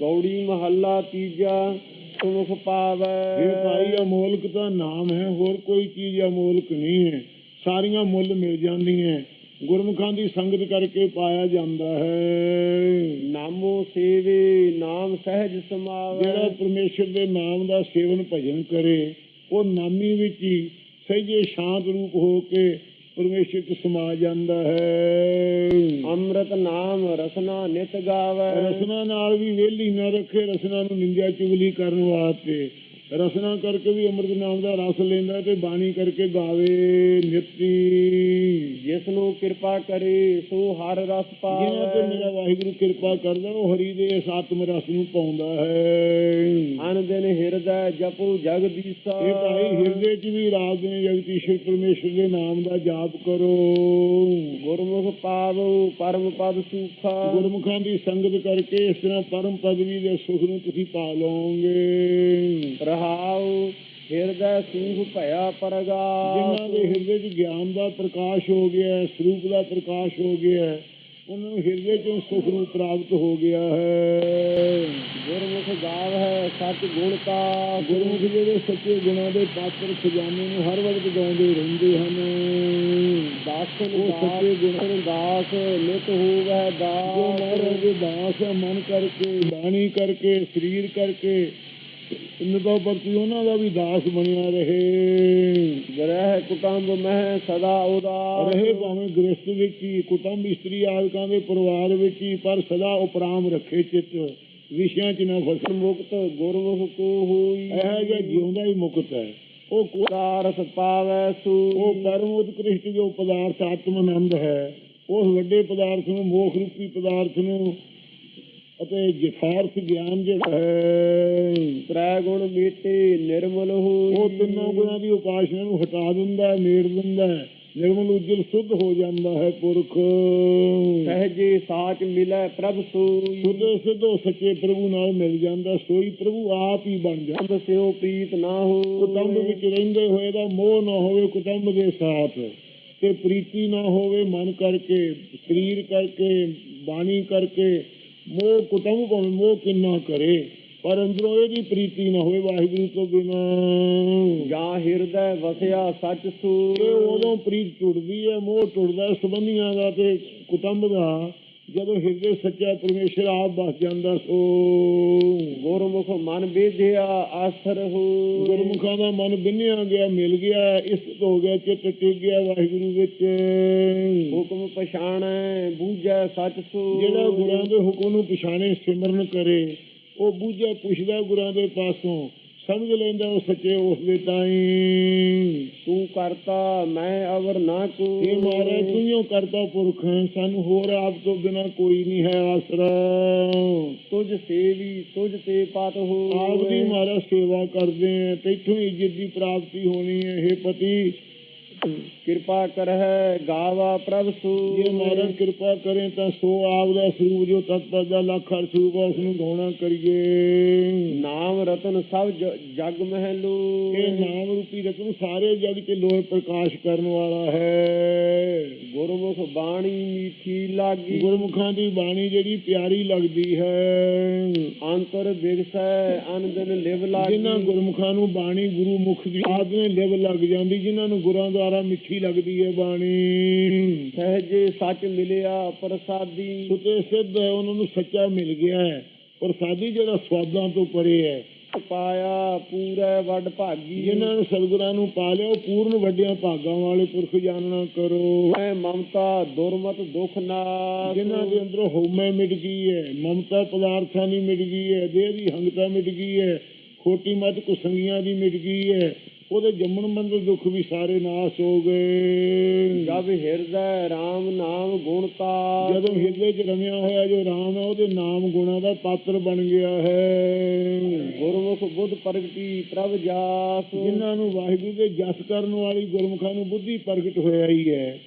ਗੌੜੀ ਮਹੱਲਾ ਤੀਜਾ ਸੁਖ ਪਾਵੈ। ਇਹ ਭਾਈ ਅਮੋਲਕ ਤਾਂ ਨਾਮ ਹੈ ਹੋਰ ਕੋਈ ਚੀਜ਼ ਅਮੋਲਕ ਨਹੀਂ ਹੈ। ਸਾਰੀਆਂ ਮੁੱਲ ਮਿਲ ਜਾਂਦੀਆਂ ਗੁਰਮੁਖਾਂ ਦੀ ਸੰਗਤ ਕਰਕੇ ਪਾਇਆ ਜਾਂਦਾ ਹੈ। ਨਾਮੋ ਸੇਵੇ ਨਾਮ ਸਹਿਜ ਸਮਾਵੈ। ਜਿਹੜਾ ਪਰਮੇਸ਼ਰ ਦੇ ਨਾਮ ਦਾ ਸੇਵਨ ਭਜਨ ਕਰੇ ਉਹ ਨਾਮੀ ਵਿੱਚ ਹੀ ਸਹਿਜੇ ਸ਼ਾਂਤ ਰੂਪ ਹੋ ਕੇ ਪਰਮੇਸ਼ਰ ਸਮਾ ਜਾਂਦਾ ਹੈ। ਅੰਮ੍ਰਿਤ ਨਾਮ ਰਸਨਾ ਨਿਤ ਗਾਵੈ। ਰਸਨਾ ਨਾਲ ਵੀ ਵੇਲੀ ਨਾ ਰੱਖੇ ਰਸਨਾ ਨੂੰ ਨਿੰਦਿਆ ਚੁਗਲੀ ਕਰਨ ਵਾਸਤੇ। ਰਸਨਾ ਕਰਕੇ ਵੀ ਅੰਮ੍ਰਿਤ ਨਾਮ ਦਾ ਰਸ ਲੈਂਦਾ ਤੇ ਬਾਣੀ ਕਰਕੇ ਗਾਵੇ ਨਿਤੀ। ਜਿਸ ਨੂੰ ਕਿਰਪਾ ਕਰੇ ਸੋ ਹਰ ਰਸ ਜਿਹਨਾਂ ਤੇ ਪਾਵੈ ਮੇਰਾ ਵਾਹਿਗੁਰੂ ਕਿਰਪਾ ਕਰਦਾ ਉਹ ਹਰੀ ਦੇ ਇਸ ਆਤਮ ਰਸ ਨੂੰ ਪਾਉਂਦਾ ਹੈ। ਅਨ ਦਿਨ ਹਿਰਦੈ ਜਪੁ ਜਗਦੀਸਾ ਇਹ ਭਾਈ ਹਿਰਦੇ 'ਚ ਵੀ ਰਾਤ ਦਿਨ ਜਗਦੀਸ਼ਰ ਪਰਮੇਸ਼ਰ ਦੇ ਨਾਮ ਦਾ ਜਾਪ ਕਰੋ। ਗੁਰਮੁਖ ਪਾਵੋ ਪਰਮ ਪਦ ਸੁਖਾ। ਗੁਰਮੁਖਾਂ ਦੀ ਸੰਗਤ ਕਰਕੇ ਇਸ ਤਰ੍ਹਾਂ ਪਰਮ ਪਦਵੀ ਦੇ ਸੁਖ ਨੂੰ ਤੁਸੀਂ ਪਾ ਲਓਗੇ। ਰਹਾਉ ਹਿਰਦੈ ਸੂਖ ਭਇਆ ਪਰਗਾ ਜਿਨ੍ਹਾਂ ਦੇ ਹਿਰਦੇ 'ਚ ਗਿਆਨ ਦਾ ਪ੍ਰਕਾਸ਼ ਹੋ ਗਿਆ ਹੈ ਸਰੂਪ ਦਾ ਪ੍ਰਕਾਸ਼ ਹੋ ਗਿਆ ਹੈ ਉਹਨਾਂ ਨੂੰ ਹਿਰਦੇ 'ਚੋਂ ਸੁਖ ਨੂੰ ਪ੍ਰਾਪਤ ਹੋ ਗਿਆ ਹੈ। ਗੁਰਮੁਖ ਗਾਵ ਹੈ ਸੱਚ ਗੁਣ ਕਾ। ਗੁਰਮੁਖ ਜਿਹੜੇ ਸੱਚੇ ਗੁਣਾਂ ਦੇ ਪਾਤਰ ਖਜ਼ਾਨੇ ਨੂੰ ਹਰ ਵਕਤ ਗਾਉਂਦੇ ਰਹਿੰਦੇ ਹਨ। ਦਾਸਨ ਉਹ ਸੱਚੇ ਦਾਸ ਦਾਸ ਨਿਤ ਹੋਵੈ ਜੋ ਦਾਸ ਮਹਾਰਾਜ ਦੇ ਦਾਸ ਮਨ ਕਰਕੇ ਬਾਣੀ ਕਰਕੇ ਸਰੀਰ ਕਰਕੇ ਨਿਭਾਉ ਪ੍ਰਤੀ ਉਹਨਾਂ ਦਾ ਵੀ ਦਾਸ ਬਣਿਆ ਰਹੇ। ਗ੍ਰਹਿ ਕੁਟੰਬ ਮਹਿ ਸਦਾ ਉਦਾਸ। ਰਹੇ ਭਾਵੇਂ ਗ੍ਰਸਤ ਵਿੱਚ ਹੀ ਕੁਟੰਬ ਇਸਤਰੀ ਆਦਿਕਾਂ ਦੇ ਪਰਿਵਾਰ ਵਿੱਚ ਹੀ ਪਰ ਸਦਾ ਉਪਰਾਮ ਰੱਖੇ ਚਿੱਤ। ਵਿਸ਼ਿਆਂ 'ਚ ਨਾ ਫਸੇ ਮੁਕਤ ਗੁਰਮੁਖ ਕੋ ਹੋਈ। ਇਹ ਜਿਹਾ ਜਿਉਂਦਾ ਹੀ ਮੁਕਤ ਹੈ। ਉਹ ਕੋ- ਰਸ ਪਾਵੈ ਸੂ। ਉਹ ਪਰਮ ਉਤਕ੍ਰਿਸ਼ਟ ਜੋ ਪਦਾਰਥ ਆਤਮ ਆਨੰਦ ਹੈ ਉਸ ਵੱਡੇ ਪਦਾਰਥ ਨੂੰ ਮੋਖ ਰੂਪੀ ਪਦਾਰਥ ਨੂੰ ਅਤੇ ਯਥਾਰਥ ਗਿਆਨ ਜਿਹੜਾ ਹੈ। ਤ੍ਰੈ ਗੁਣ ਮੀਟੇ ਨਿਰਮਲ ਹੋਈ। ਉਹ ਤਿੰਨੋਂ ਗੁਣਾਂ ਦੀ ਉਪਾਸਨਾ ਨੂੰ ਹਟਾ ਦਿੰਦਾ ਹੈ ਮੇੜ ਦਿੰਦਾ ਹੈ। ਨਿਰਮਲ ਉਜਲ ਸੁੱਧ ਹੋ ਜਾਂਦਾ ਹੈ ਪੁਰਖ। ਸਹਜੇ ਸਾਚ ਮਿਲੈ ਪ੍ਰਭ ਸੋਈ। ਸੁੱਧ ਸਿੱਧੋ ਸੱਚੇ ਪ੍ਰਭੂ ਨਾਲ ਮਿਲ ਜਾਂਦਾ ਸੋਈ ਪ੍ਰਭੂ ਆਪ ਹੀ ਬਣ ਜਾਂਦਾ। ਸਿਓ ਪ੍ਰੀਤ ਨਾ ਹੋ ਕੁਟੰਬ ਵਿੱਚ ਰਹਿੰਦੇ ਹੋਏ ਦਾ ਮੋਹ ਨਾ ਹੋਵੇ ਕੁਟੰਬ ਦੇ ਸਾਥ। ਤੇ ਪ੍ਰੀਤੀ ਨਾ ਹੋਵੇ ਮਨ ਕਰਕੇ ਸਰੀਰ ਕਰਕੇ ਬਾਣੀ ਕਰਕੇ ਮੋਹ ਕੁਟੰਬ ਭਾਵੇਂ ਮੋਹ ਕਿੰਨਾ ਕਰੇ ਪਰ ਅੰਦਰੋਂ ਇਹਦੀ ਪ੍ਰੀਤੀ ਨਾ ਹੋਵੇ ਵਾਹਿਗੁਰੂ ਤੋਂ ਬਿਨਾਂ। ਜਾਂ ਹਿਰਦੈ ਵਸਿਆ ਸੱਚ ਇਹ ਸੂ ਉਦੋਂ ਪ੍ਰੀਤ ਟੁੱਟਦੀ ਹੈ ਮੋਹ ਟੁੱਟਦਾ ਸੰਬੰਧੀਆਂ ਦਾ ਤੇ ਕੁਟੰਬ ਦਾ। ਜਦੋਂ ਹਿਰਦੇ ਸੱਚਾ ਪਰਮੇਸ਼ਰ ਆਪ ਬਸ ਜਾਂਦਾ ਸੋ ਗੁਰਮੁਖ ਮਨ ਬੇਧਿਆ ਆਸਰ ਹੋ ਗੁਰਮੁਖਾਂ ਦਾ ਮਨ ਬਿੰਨਿਆ ਗਿਆ ਮਿਲ ਗਿਆ ਇਸ ਹੋ ਗਿਆ ਚਿੱਤ ਟਿਕ ਗਿਆ ਵਾਹਿਗੁਰੂ ਵਿੱਚ। ਹੁਕਮ ਪਛਾਣੈ ਬੂਝੈ ਸੱਚ ਸੂ। ਜਿਹੜਾ ਗੁਰਾਂ ਦੇ ਹੁਕਮ ਨੂੰ ਪਛਾਣੇ ਸਿਮਰਨ ਕਰੇ ਉਹ ਬੂਝੇ ਪੁੱਛਦਾ ਗੁਰਾਂ ਦੇ ਪਾਸੋਂ ਸਮਝ ਲੈਂਦਾ ਉਹ ਸੱਚੇ ਉਸ ਦੇ ਤਾਈਂ। ਤੂੰ ਕਰਤਾ ਮੈਂ ਅਵਰ ਨਾ ਕੋ। ਇਹ ਮਾਰੇ ਤੂੰ ਹੀ ਓ ਕਰਤਾ ਪੁਰਖ ਹੈ ਸਾਨੂੰ ਹੋਰ ਆਪ ਤੋਂ ਬਿਨਾ ਕੋਈ ਨਹੀਂ ਹੈ ਆਸਰਾ। ਤੁਝ ਸੇਵੀ ਤੁਝ ਤੇ ਪਤ ਹੋ। ਆਪ ਦੀ ਮਾਰਾ ਸੇਵਾ ਕਰਦੇ ਆ ਤੈਥੋਂ ਇੱਜ਼ਤ ਦੀ ਪ੍ਰਾਪਤੀ ਹੋਣੀ ਹੈ ਇਹ ਪਤੀ। ਕਿਰਪਾ ਕਰਹਿ ਗਾਵਾ ਪ੍ਰਭ ਸੂ। ਜੇ ਮਹਾਰਾਜ ਕਿਰਪਾ ਕਰੇ ਤਾਂ ਸੋ ਆਪ ਦਾ ਸਰੂਪ ਜੋ ਤਤਪਦ ਦਾ ਲੱਖ ਹਰ ਸਰੂਪ ਉਸ ਨੂੰ ਗਾਉਣਾ ਕਰੀਏ। ਨਾਮ ਰਤਨ ਸਭ ਜਗ ਮਹਿਲੂ। ਇਹ ਨਾਮ ਰੂਪੀ ਰਤਨ ਸਾਰੇ ਜਗ ਤੇ ਲੋਹ ਪ੍ਰਕਾਸ਼ ਕਰਨ ਵਾਲਾ ਹੈ। ਗੁਰਮੁਖ ਬਾਣੀ ਮੀਠੀ ਲਾਗੀ। ਗੁਰਮੁਖਾਂ ਦੀ ਬਾਣੀ ਜਿਹੜੀ ਪਿਆਰੀ ਲੱਗਦੀ ਹੈ। ਅੰਤਰ ਬਿਗਸੈ ਅਨ ਦਿਨ ਲਿਵ ਲਾਗੀ। ਜਿਨ੍ਹਾਂ ਗੁਰਮੁਖਾਂ ਨੂੰ ਬਾਣੀ ਗੁਰੂ ਮੁਖ ਦੀ ਆਦਮੇ ਲਿਵ ਲੱਗ ਜਾਂਦੀ ਜਿਨ੍ਹਾਂ ਨੂੰ ਗੁਰਾਂ ਦੁਆਰਾ ਮਿੱਠੀ ਲੱਗਦੀ ਹੈ ਬਾਣੀ। ਸਹਜੇ ਸੱਚ ਮਿਲਿਆ ਪ੍ਰਸਾਦੀ। ਸੁਤੇ ਸਿੱਧ ਹੈ ਉਹਨਾਂ ਨੂੰ ਸੱਚਾ ਮਿਲ ਗਿਆ ਹੈ। ਪ੍ਰਸਾਦੀ ਜਿਹੜਾ ਸਵਾਦਾਂ ਤੋਂ ਪਰੇ ਹੈ। ਪਾਇਆ ਪੂਰੇ ਵੱਡ ਭਾਗੀ। ਜਿਨ੍ਹਾਂ ਨੇ ਸਤਿਗੁਰਾਂ ਨੂੰ ਪਾ ਲਿਆ ਉਹ ਪੂਰਨ ਵੱਡਿਆਂ ਭਾਗਾਂ ਵਾਲੇ ਪੁਰਖ ਜਾਣਨਾ ਕਰੋ। ਮੈਂ ਮਮਤਾ ਦੁਰਮਤ ਦੁਖ ਨਾਸ। ਜਿਨ੍ਹਾਂ ਦੇ ਅੰਦਰੋਂ ਹਉਮੈ ਮਿਟ ਗਈ ਹੈ ਮਮਤਾ ਪਦਾਰਥਾਂ ਦੀ ਮਿਟ ਗਈ ਹੈ ਦੇਹ ਦੀ ਹੰਗਤਾ ਮਿਟ ਗਈ ਹੈ ਖੋਟੀ ਮਤ ਕੁਸੰਗੀਆਂ ਦੀ ਮਿਟ ਗਈ ਹੈ। ਉਹਦੇ ਜੰਮਣ ਮੰਦਰ ਦੁੱਖ ਵੀ ਸਾਰੇ ਨਾਸ ਹੋ ਗਏ। ਜਬ ਹਿਰਦੈ RAM ਨਾਮ ਗੁਣਤਾ ਜਦੋਂ ਹਿਰਦੇ 'ਚ ਰਮਿਆ ਹੋਇਆ ਜੋ ਰਾਮ ਹੈ ਉਹਦੇ ਨਾਮ ਗੁਣਾ ਦਾ ਪਾਤਰ ਬਣ ਗਿਆ ਹੈ। ਗੁਰਮੁਖ ਬੁੱਧ ਪ੍ਰਗਟੀ ਪ੍ਰਭ ਜਾਸ ਜਿਨ੍ਹਾਂ ਨੂੰ ਵਾਹਿਗੁਰੂ ਦੇ ਜਸ ਕਰਨ ਵਾਲੀ ਗੁਰਮੁਖਾਂ ਨੂੰ ਬੁੱਧੀ ਪ੍ਰਗਟ ਹੋਇਆ ਹੀ ਹੈ।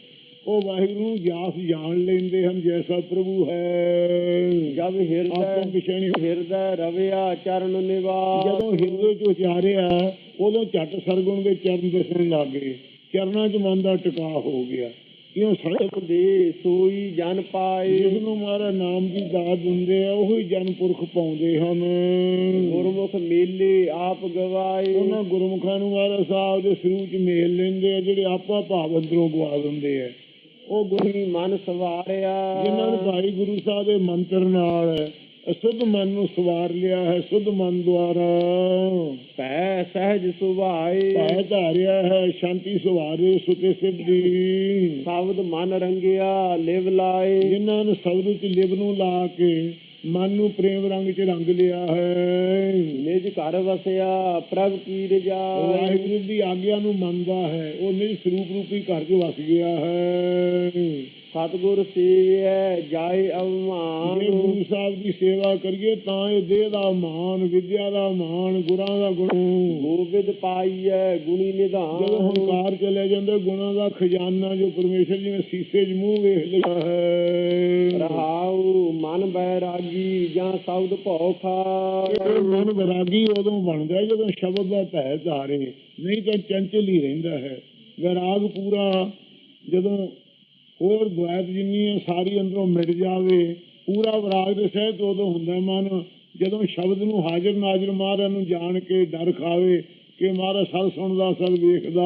ਉਹ ਵਾਹਿਗੁਰੂ ਜਾਸ ਜਾਣ ਲੈਂਦੇ ਹਨ ਜੈਸਾ ਪ੍ਰਭੂ ਹੈ। ਜਬ ਹਿਰਦੈ ਪਿਛਾਣੀ ਹਿਰਦੈ ਰਵਿਆ ਚਰਨ ਨਿਵਾਸ। ਜਦੋਂ ਹਿਰਦੇ 'ਚ ਉਚਾਰਿਆ ਉਦੋਂ ਝੱਟ ਸਰਗੁਣ ਦੇ ਚਰਨ ਦਿਸਣ ਲੱਗ ਗਏ। ਚਰਨਾਂ 'ਚ ਮਨ ਦਾ ਟਿਕਾ ਹੋ ਗਿਆ। ਇਉਂ ਸੜਕ ਦੇ ਸੋਈ ਜਨ ਪਾਏ। ਜਿਸ ਨੂੰ ਮਹਾਰਾਜ ਨਾਮ ਦੀ ਦਾਤ ਦਿੰਦੇ ਆ ਉਹੀ ਜਨ ਪੁਰਖ ਪਾਉਂਦੇ ਹਨ। ਗੁਰਮੁਖ ਮੇਲੇ ਆਪ ਗਵਾਏ। ਉਹਨਾਂ ਗੁਰਮੁਖਾਂ ਨੂੰ ਮਹਾਰਾਜ ਸਾਹਿਬ ਦੇ ਸਰੂਪ ਚ ਮੇਲ ਲੈਂਦੇ ਆ ਜਿਹੜੇ ਆਪਾ ਭਾਵ ਅੰਦਰੋਂ ਗਵਾ ਦਿੰਦੇ ਆ। ਉਹ ਗੁਣੀ ਮਨ ਸਵਾਰਿਆ। ਜਿਨ੍ਹਾਂ ਨੂੰ ਭਾਈ ਗੁਰੂ ਸਾਹਿਬ ਦੇ ਮੰਤਰ ਨਾਲ ਅਸੁੱਧ ਮਨ ਨੂੰ ਸਵਾਰ ਲਿਆ ਹੈ ਸੁੱਧ ਮਨ ਦੁਆਰਾ। ਪੈ ਸਹਿਜ ਸੁਭਾਏ। ਭੈ ਧਾਰਿਆ ਹੈ ਸ਼ਾਂਤੀ ਸੁਭਾਰੇ ਸੁਤੇ ਸਿੱਧੀ। ਸ਼ਬਦ ਮਨ ਰੰਗਿਆ ਲਿਵ ਲਾਏ। ਜਿਨ੍ਹਾਂ ਨੂੰ ਸ਼ਬਦ ਚ ਲਿਵ ਨੂੰ ਲਾ ਕੇ ਮਨ ਨੂੰ ਪ੍ਰੇਮ ਰੰਗ ਚ ਰੰਗ ਲਿਆ ਹੈ। ਨਿਜ ਘਰ ਵਸਿਆ ਪ੍ਰਭ ਕੀ ਰਜਾਈ ਵਾਹਿਗੁਰੂ ਦੀ ਆਗਿਆ ਨੂੰ ਮੰਨਦਾ ਹੈ। ਉਹ ਨਿਜ ਸਰੂਪ ਰੂਪੀ ਘਰ 'ਚ ਵਸ ਗਿਆ ਹੈ। ਸਤਿਗੁਰ ਸੇਵਿਐ ਜਾਏ ਜੇ ਅਵਮਾਨ ਗੁਰੂ ਸਾਹਿਬ ਦੀ ਸੇਵਾ ਕਰੀਏ ਤਾਂ ਇਹ ਦੇਹ ਦਾ ਮਾਨ ਵਿਦਿਆ ਦਾ ਮਾਨ ਗੁਰਾਂ ਦਾ ਗੁਣ। ਗੋਬਿੰਦ ਪਾਈਐ ਗੁਣੀ ਨਿਧਾਨ। ਜਦੋਂ ਹੰਕਾਰ ਚਲੇ ਜਾਂਦੇ ਗੁਣਾਂ ਦਾ ਖਜ਼ਾਨਾ ਜੋ ਪਰਮੇਸ਼ਰ ਜਿਵੇਂ ਸੀਸੇ 'ਚ ਮੂੰਹ ਵੇਖ ਲਿਆ ਹੈ। ਰਹਾਉ ਮਨ ਬੈਰਾਗੀ ਜਾਂ ਸ਼ਬਦ ਭਉ ਖਾਏ। ਮਨ ਵਿਰਾਗੀ ਉਦੋਂ ਬਣਦਾ ਜਦੋਂ ਸ਼ਬਦ ਦਾ ਭੈ ਧਾਰੇ। ਨਹੀਂ ਤਾਂ ਚੰਚਲ ਹੀ ਰਹਿੰਦਾ ਹੈ। ਵਿਰਾਗ ਪੂਰਾ ਜਦੋਂ ਹੋਰ ਦੁਆਇਤ ਜਿੰਨੀ ਸਾਰੀ ਅੰਦਰੋਂ ਮਿਟ ਜਾਵੇ। ਪੂਰਾ ਵਿਰਾਗ ਦੇ ਸਹਿਤ ਉਦੋਂ ਹੁੰਦਾ ਮਨ ਜਦੋਂ ਸ਼ਬਦ ਨੂੰ ਹਾਜ਼ਰ ਨਾਜ਼ਰ ਮਹਾਰਾਜ ਨੂੰ ਜਾਣ ਕੇ ਡਰ ਖਾਵੇ ਕਿ ਮਹਾਰਾਜ ਸਭ ਸੁਣਦਾ ਸਭ ਵੇਖਦਾ।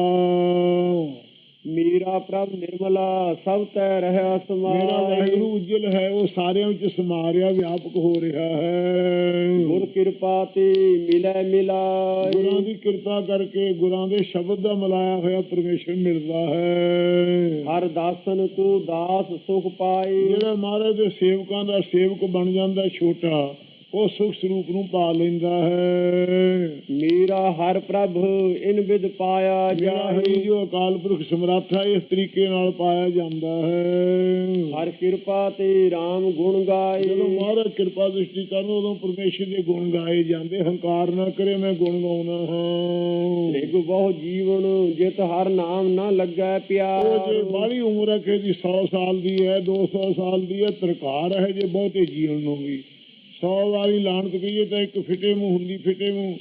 ਮੇਰਾ ਪ੍ਰਭ ਨਿਰਮਲਾ ਸਭ ਤੈ ਰਹਿਆ ਮੇਰਾ ਸਮਾਈ ਵਾਹਿਗੁਰੂ ਉਜਲ ਹੈ ਉਹ ਸਾਰਿਆਂ ਵਿੱਚ ਸਮਾ ਰਿਹਾ ਵਿਆਪਕ ਹੋ ਰਿਹਾ ਹੈ। ਕਿਰਪਾ ਤੇ ਮਿਲੈ ਮਿਲਾਈ ਗੁਰਾਂ ਦੀ ਕਿਰਪਾ ਕਰਕੇ ਗੁਰਾਂ ਦੇ ਸ਼ਬਦ ਦਾ ਮਲਾਇਆ ਹੋਇਆ ਪਰਮੇਸ਼ਰ ਮਿਲਦਾ ਹੈ। ਹਰ ਦਾਸਨ ਤੂੰ ਦਾਸ ਸੁਖ ਪਾਏ। ਜਿਹੜਾ ਮਹਾਰਾਜ ਦੇ ਸੇਵਕਾਂ ਦਾ ਸੇਵਕ ਬਣ ਜਾਂਦਾ ਛੋਟਾ। ਉਹ ਸੁਖ ਸਰੂਪ ਨੂੰ ਪਾ ਲੈਂਦਾ ਹੈ। ਮੇਰਾ ਹਰ ਪ੍ਰਭ ਇਨ ਵਿਦ ਪਾਇਆ ਹੈ ਜਾਏ। ਜੋ ਅਕਾਲ ਪੁਰਖ ਸਮਰੱਥਾ ਇਸ ਤਰੀਕੇ ਨਾਲ ਪਾਇਆ ਜਾਂਦਾ ਹੈ। ਹਰ ਕਿਰਪਾ ਤੇ RAM ਗੁਣ ਗਾਏ। ਜਦੋਂ ਮਹਾਰਾਜ ਕਿਰਪਾ ਦ੍ਰਿਸ਼ਟੀ ਕਰਨ ਉਦੋਂ ਪਰਮੇਸ਼ਰ ਦੇ ਗੁਣ ਗਾਏ ਜਾਂਦੇ। ਹੰਕਾਰ ਨਾ ਕਰੇ ਮੈਂ ਗੁਣ ਗਾਉਣਾ ਹਾਂ। ਤ੍ਰਿਗ ਬਹੁ ਜੀਵਨ ਜਿਤ ਹਰ ਨਾਮ ਨਾ ਲੱਗੈ ਉਹ ਪਿਆਰ ਜੇ ਬਾਹਲੀ ਉਮਰ ਹੈ ਕਿ 100 ਸਾਲ ਦੀ ਹੈ 200 ਸਾਲ ਦੀ ਹੈ ਤਰਕਾਰ ਹੈ ਜੇ ਬਹੁਤੇ ਜੀਵਨ ਨੂੰ ਵੀ। 100 ਵਾਲੀ ਲਾਣਤ ਕਹੀਏ ਤਾਂ ਇੱਕ ਫਿੱਟੇ ਮੂੰਹ ਹੁੰਦੀ ਫਿੱਟੇ ਮੂੰਹ।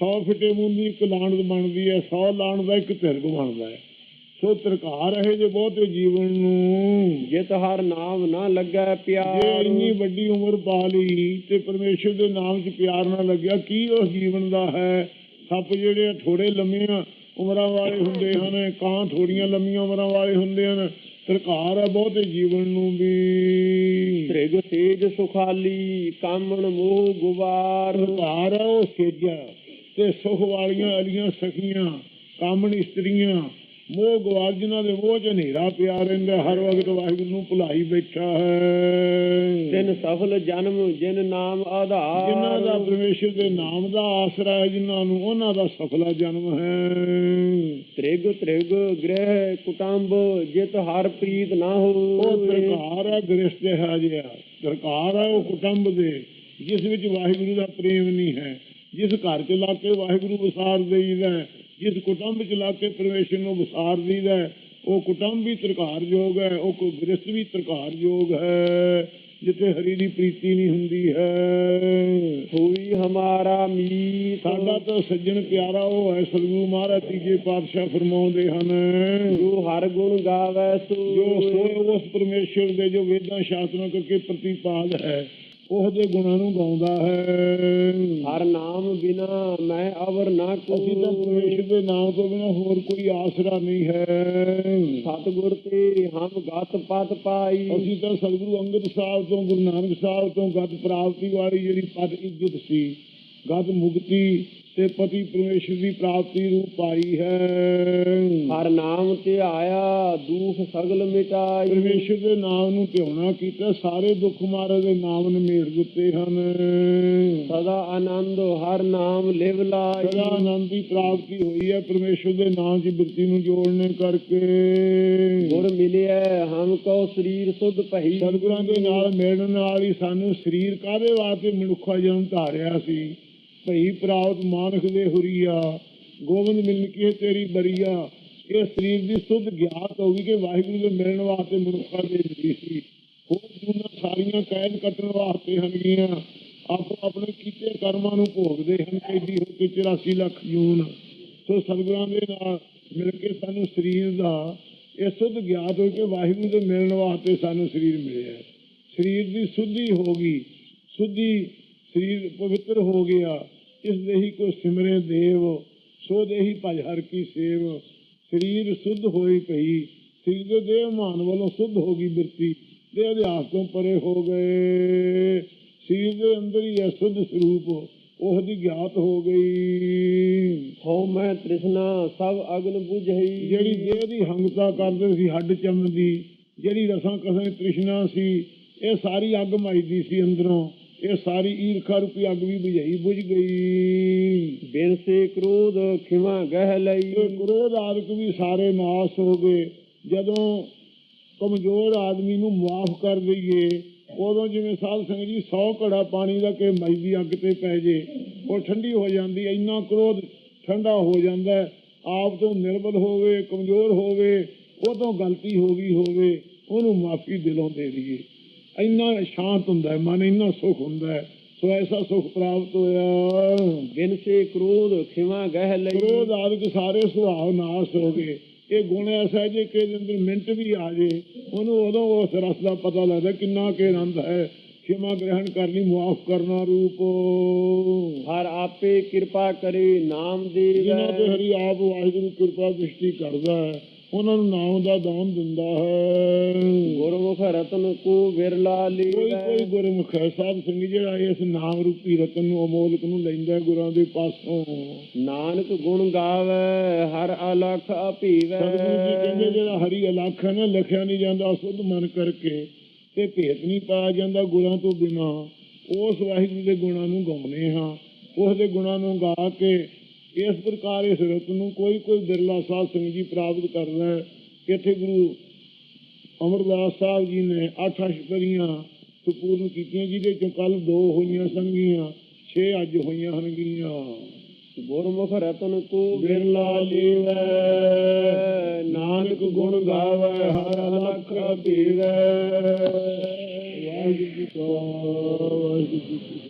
100 ਫਿੱਟੇ ਮੂੰਹ ਦੀ ਇੱਕ ਲਾਣਤ ਬਣਦੀ ਹੈ। 100 ਲਾਣ ਦਾ ਇੱਕ ਤਿਰਗ ਬਣਦਾ ਹੈ। ਸੋ ਤਰਕਾਰ ਹੈ ਜੇ ਬਹੁਤੇ ਜੀਵਨ ਨੂੰ। ਜਿਤ ਹਰ ਨਾਮ ਨਾ ਲੱਗੈ ਜੇ ਪਿਆਰ ਇੰਨੀ ਵੱਡੀ ਉਮਰ ਪਾ ਲਈ ਤੇ ਪਰਮੇਸ਼ਰ ਦੇ ਨਾਮ 'ਚ ਪਿਆਰ ਨਾ ਲੱਗਿਆ ਕੀ ਉਸ ਜੀਵਨ ਦਾ ਹੈ? ਸੱਪ ਜਿਹੜੇ ਥੋੜੇ ਲੰਮੀਆਂ ਉਮਰਾਂ ਵਾਲੇ ਹੁੰਦੇ ਹਨ ਕਾਂ ਥੋੜੀਆਂ ਲੰਮੀਆਂ ਉਮਰਾਂ ਵਾਲੇ ਹੁੰਦੇ ਹਨ। ਸਰਕਾਰ ਹੈ ਬਹੁਤੇ ਜੀਵਨ ਨੂੰ ਵੀ। ਤ੍ਰਿਗ ਤੇਜ ਸੁਖਾਲੀ ਕਾਮਣ ਮੋਹ ਗੁਬਾਰ। ਸਰਕਾਰ ਹੈ ਉਹ ਸੇਜਾ ਤੇ ਸੁਖ ਵਾਲੀਆਂ ਅਲੀਆਂ ਸਖੀਆਂ ਕਾਮਣ ਇਸਤਰੀਆਂ ਮੋਹ ਗਵਾਰ ਜਿਨ੍ਹਾਂ ਦੇ ਮੋਹ 'ਚ ਹਨੇਰਾ ਪਿਆ ਰਹਿੰਦਾ ਹਰ ਵਕਤ ਵਾਹਿਗੁਰੂ ਨੂੰ ਭੁਲਾਈ ਬੈਠਾ ਹੈ। ਤਿਨ ਸਫਲ ਜਨਮ ਜਿਨ ਨਾਮ ਆਧਾਰ। ਜਿਨ੍ਹਾਂ ਦਾ ਪਰਮੇਸ਼ਰ ਦੇ ਨਾਮ ਦਾ ਆਸਰਾ ਹੈ ਜਿਨ੍ਹਾਂ ਨੂੰ ਉਹਨਾਂ ਦਾ ਸਫਲਾ ਜਨਮ ਹੈ। ਤ੍ਰਿਗ ਤ੍ਰਿਗ ਗ੍ਰਹਿ ਕੁਟੰਬ ਜਿਤ ਹਰ ਪ੍ਰੀਤ ਨਾ ਉਹ ਹੋਵੇ ਸਰਕਾਰ ਹੈ ਗ੍ਰਸਤ ਹੈ ਜਿਆ ਸਰਕਾਰ ਹੈ ਉਹ ਕੁਟੰਬ ਦੇ ਜਿਸ ਵਿੱਚ ਵਾਹਿਗੁਰੂ ਦਾ ਪ੍ਰੇਮ ਨਹੀਂ ਹੈ। ਜਿਸ ਘਰ ਚ ਲਾ ਕੇ ਵਾਹਿਗੁਰੂ ਵਿਸਾਰ ਦੇਈਦਾ ਹੈ, ਜਿਸ ਕੁਟੰਬ ਲਾ ਕੇ ਪਰਮੇਸ਼ਰ ਨੂੰ ਵਿਸਾਰ ਦੇਈਦਾ ਹੈ, ਉਹ ਕੁਟੰਬ ਵੀ ਤਰਕਾਰ ਯੋਗ ਹੈ ਉਹ ਕੋ ਗ੍ਰਸਤ ਵੀ ਤਰਕਾਰ ਯੋਗ ਹੈ ਜਿੱਥੇ ਹਰੀ ਦੀ ਪ੍ਰੀਤੀ ਨਹੀਂ ਹੁੰਦੀ ਹੈ। ਹੋਈ ਹਮਾਰਾ ਮੀਤ। ਸਾਡਾ ਤਾਂ ਸੱਜਣ ਪਿਆਰਾ ਉਹ ਹੈ ਸਤਿਗੁਰੂ ਮਹਾਰਾਜ ਤੀਜੇ ਪਾਤਸ਼ਾਹ ਫਰਮਾਉਂਦੇ ਹਨ। ਜੋ ਹਰ ਗੁਣ ਗਾਵੇ ਸੋ ਜੋ ਸੋਏ ਉਸ ਪਰਮੇਸ਼ਰ ਦੇ ਜੋ ਵੇਦਾਂ ਸ਼ਾਸਤਰਾਂ ਕਰਕੇ ਪ੍ਰਤੀਪਾਦ ਹੈ। ਉਹਦੇ ਗੁਣਾਂ ਨੂੰ ਗਾਉਂਦਾ ਹੈ। ਹਰ ਨਾਮ ਬਿਨਾ ਮੈਂ ਅਵਰ ਨਾ ਅਸੀਂ ਤਾਂ ਪਰਮੇਸ਼ਰ ਦੇ ਨਾਮ ਤੋਂ ਬਿਨਾਂ ਹੋਰ ਕੋਈ ਆਸਰਾ ਨਹੀਂ ਹੈ। ਸਤਿਗੁਰ ਤੇ ਹਮ ਗਤ ਪਤ ਪਾਈ। ਅਸੀਂ ਤਾਂ ਸਤਿਗੁਰੂ ਅੰਗਦ ਸਾਹਿਬ ਤੋਂ ਗੁਰੂ ਨਾਨਕ ਸਾਹਿਬ ਤੋਂ ਗਤ ਪ੍ਰਾਪਤੀ ਵਾਲੀ ਜਿਹੜੀ ਪਦ ਇੱਜ਼ਤ ਸੀ ਗਤ ਮੁਕਤੀ ਤੇ ਪਤੀ ਪਰਮੇਸ਼ਰ ਦੀ ਪ੍ਰਾਪਤੀ ਨੂੰ ਪਾਈ ਹੈ। ਹਰ ਨਾਮ ਤੇ ਆਇਆ ਦੁਖ ਸਗਲ ਮਿਟਾਈ। ਪਰਮੇਸ਼ਰ ਦੇ ਨਾਮ ਨੂੰ ਧਿਆਉਣਾ ਕੀਤਾ ਸਾਰੇ ਦੁੱਖ ਮਹਾਰਾਜ ਦੇ ਨਾਮ ਨੇ ਮੇੜ ਦਿੱਤੇ ਹਨ। ਸਦਾ ਆਨੰਦ ਹਰ ਨਾਮ ਲਿਵ ਲਾਈ। ਸਦਾ ਆਨੰਦ ਦੀ ਪ੍ਰਾਪਤੀ ਹੋਈ ਹੈ ਪਰਮੇਸ਼ਰ ਦੇ ਨਾਮ 'ਚ ਬਿਰਤੀ ਨੂੰ ਜੋੜਨੇ ਕਰਕੇ। ਗੁਰ ਮਿਲਿਆ ਹਮ ਕੋ ਸਰੀਰ ਸੁਧ ਪਹੀ ਸਤਿਗੁਰਾਂ ਦੇ ਨਾਲ ਮਿਲਣ ਨਾਲ ਹੀ ਸਾਨੂੰ ਸਰੀਰ ਕਾਹਦੇ ਵਾਸਤੇ ਮਨੁੱਖਾ ਜਨਮ ਧਾਰਿਆ ਸੀ? ਭਈ ਪ੍ਰਾਪਤ ਮਾਨਖ ਦੇ ਹੁਰੀਆ, ਗੋਬਿੰਦ ਮਿਲਨ ਕੀ ਤੇਰੀ ਬਰੀਆ। ਇਹ ਸਰੀਰ ਦੀ ਸੁਧ ਗਿਆਤ ਹੋ ਗਈ ਕਿ ਵਾਹਿਗੁਰੂ ਦੇ ਮਿਲਣ ਵਾਸਤੇ ਮਨੁੱਖਾ ਦੇ ਦਿੱਤੀ ਸੀ। ਹੋਰ ਜੂਨਾਂ ਸਾਰੀਆਂ ਕੈਦ ਕੱਟਣ ਵਾਸਤੇ ਹਨ ਆਪੋ ਆਪਣੇ ਕੀਤੇ ਕਰਮਾਂ ਨੂੰ ਭੋਗਦੇ ਹਨ ਕੈਦੀ ਹੋ ਕੇ 84 ਲੱਖ ਜੂਨ। ਸੋ ਸਤਿਗੁਰਾਂ ਦੇ ਨਾਲ ਮਿਲ ਕੇ ਸਾਨੂੰ ਸਰੀਰ ਦਾ ਇਹ ਸੁਧ ਗਿਆਤ ਹੋ ਕੇ ਵਾਹਿਗੁਰੂ ਦੇ ਮਿਲਣ ਵਾਸਤੇ ਸਾਨੂੰ ਸਰੀਰ ਮਿਲਿਆ। ਸਰੀਰ ਦੀ ਸੁਧੀ ਹੋ ਗਈ। ਸੁਧੀ ਸਰੀਰ ਪਵਿੱਤਰ ਹੋ ਗਿਆ ਇਸ ਦੇਹੀ ਕੋ ਸਿਮਰੇ ਦੇਵ ਸੋ ਦੇਹੀ ਭਜ ਹਰ ਕੀ ਸੇਵ। ਸਰੀਰ ਸੁਧ ਹੋਈ ਪਈ ਸਰੀਰ ਦੇ ਦੇਹ ਮਾਨ ਵੱਲੋਂ ਸੁਧ ਹੋ ਗਈ ਬਿਰਤੀ ਦੇ ਅਧਿਆਸ ਤੋਂ ਪਰੇ ਹੋ ਗਏ। ਸਰੀਰ ਦੇ ਅੰਦਰ ਹੀ ਹੈ ਸੁਧ ਸਰੂਪ ਉਹ ਦੀ ਗਿਆਤ ਹੋ ਗਈ। ਹਉ ਮੈਂ ਤ੍ਰਿਸ਼ਨਾ ਸਭ ਅਗਨ 부ਝਈ ਜਿਹੜੀ ਦੇਹ ਦੀ ਹੰਗਤਾ ਕਰਦੇ ਸੀ ਹੱਡ ਚੰਨ ਦੀ ਜਿਹੜੀ ਰਸਾਂ ਕਸਾਂ ਤ੍ਰਿਸ਼ਨਾ ਸੀ ਇਹ ਸਾਰੀ ਅੱਗ ਮਾਈਦੀ ਸੀ ਅੰਦਰੋਂ। ਇਹ ਸਾਰੀ ਈਰਖਾ ਰੂਪੀ ਅੱਗ ਵੀ ਬੁਝਾਈ ਬੁਝ ਗਈ। ਬਿਨ ਸੇ ਕ੍ਰੋਧ ਖਿਮਾ ਗਹਿ ਲਈ। ਇਹ ਕ੍ਰੋਧ ਆਦਿਕ ਵੀ ਸਾਰੇ ਨਾਸ ਹੋ ਗਏ। ਜਦੋਂ ਕਮਜ਼ੋਰ ਆਦਮੀ ਨੂੰ ਮਾਫ ਕਰ ਦਈਏ ਉਦੋਂ ਜਿਵੇਂ ਸਾਧ ਸੰਗਤ ਜੀ 100 ਘੜਾ ਪਾਣੀ ਦਾ ਕਿ ਮਈ ਦੀ ਅੱਗ ਤੇ ਪੈ ਜੇ ਉਹ ਠੰਡੀ ਹੋ ਜਾਂਦੀ ਇੰਨਾ ਕ੍ਰੋਧ ਠੰਡਾ ਹੋ ਜਾਂਦਾ। ਆਪ ਤੋਂ ਨਿਰਬਲ ਹੋਵੇ ਕਮਜ਼ੋਰ ਹੋਵੇ ਤੋਂ ਗਲਤੀ ਹੋ ਗਈ ਹੋਵੇ ਉਹਨੂੰ ਮਾਫੀ ਦਿਲੋਂ ਦੇ ਦਈਏ। ਇੰਨਾ ਸ਼ਾਂਤ ਹੁੰਦਾ ਹੈ ਮਨ ਇੰਨਾ ਸੁਖ ਹੁੰਦਾ ਹੈ ਸੋ ਐਸਾ ਸੁਖ ਪ੍ਰਾਪਤ ਹੋਇਆ। ਬਿਨ ਸੇ ਕ੍ਰੋਧ ਖਿਮਾ ਗਹਿ ਲਈ। ਕ੍ਰੋਧ ਆਦਿਕ ਸਾਰੇ ਸੁਭਾਅ ਨਾਸ ਹੋ ਗਏ। ਇਹ ਗੁਣ ਐਸਾ ਜੇ ਕਿ ਅੰਦਰ ਮਿੰਟ ਵੀ ਆ ਜੇ ਉਹਨੂੰ ਉਦੋਂ ਉਸ ਰਸ ਦਾ ਪਤਾ ਲੱਗਦਾ ਕਿੰਨਾ ਕੇ ਆਨੰਦ ਹੈ। ਖਿਮਾ ਗ੍ਰਹਿਣ ਕਰਨੀ ਮੁਆਫ ਕਰਨਾ ਰੂਪ। ਹਰ ਆਪੇ ਕਿਰਪਾ ਕਰੇ ਨਾਮ ਜਿਨ੍ਹਾਂ ਤੇ ਹਰੀ ਆਪ ਵਾਹਿਗੁਰੂ ਕਿਰਪਾ ਦ੍ਰਿਸ਼ਟੀ ਕਰਦਾ ਹੈ। ਉਹਨਾਂ ਨੂੰ ਨਾਮ ਦਾ ਦਾਨ ਦਿੰਦਾ ਹੈ। ਗੁਰਮੁਖ ਰਤਨ ਕੋ ਵਿਰਲਾ ਕੋਈ ਕੋਈ ਲੀਵੈ ਗੁਰਮੁਖ ਸਾਧ ਸੰਗੀ ਜਿਹੜਾ ਇਸ ਨਾਮ ਰੂਪੀ ਰਤਨ ਨੂੰ ਅਮੋਲਕ ਨੂੰ ਲੈਂਦਾ ਗੁਰਾਂ ਦੇ ਪਾਸੋਂ। ਨਾਨਕ ਗੁਣ ਗਾਵੇ ਹਰ ਅਲਖ ਅਪੀਵੈ। ਸਤਿਗੁਰੂ ਜੀ ਕਹਿੰਦੇ ਜਿਹੜਾ ਹਰੀ ਅਲੱਖ ਹੈ ਨਾ ਲਿਖਿਆ ਨਹੀਂ ਜਾਂਦਾ ਸੁਧ ਮਨ ਕਰਕੇ ਤੇ ਭੇਤ ਨਹੀਂ ਪਾਇਆ ਜਾਂਦਾ ਗੁਰਾਂ ਤੋਂ ਬਿਨਾ। ਉਸ ਵਾਹਿਗੁਰੂ ਦੇ ਗੁਣਾਂ ਨੂੰ ਗਾਉਂਦੇ ਹਾਂ। ਉਸ ਦੇ ਗੁਣਾਂ ਨੂੰ ਗਾ ਕੇ ਇਸ ਪ੍ਰਕਾਰ ਇਸ ਰਤ ਨੂੰ ਕੋਈ ਕੋਈ ਬਿਰਲਾ ਸਾਧ ਸੰਗਤ ਜੀ ਪ੍ਰਾਪਤ ਕਰਦਾ ਹੈ ਇੱਥੇ ਗੁਰੂ ਅਮਰਦਾਸ ਸਾਹਿਬ ਜੀ ਨੇ ਅੱਠ ਅਸ਼ਟਰੀਆਂ ਸੰਪੂਰਨ ਕੀਤੀਆਂ ਜਿਹਦੇ ਚੋਂ ਕੱਲ ਦੋ ਹੋਈਆਂ ਸੰਗੀਆਂ ਛੇ ਅੱਜ ਹੋਈਆਂ ਹਨਗੀਆਂ ਗੁਰਮੁਖ ਰਤਨ ਕੋ ਬਿਰਲਾ ਲੀਵੈ ਨਾਨਕ ਗੁਣ ਗਾਵੇ ਹਰ ਅਲਖ ਅਪੀਵੈ ਵਾਹਿਗੁਰੂ ਜੀ ਕਾ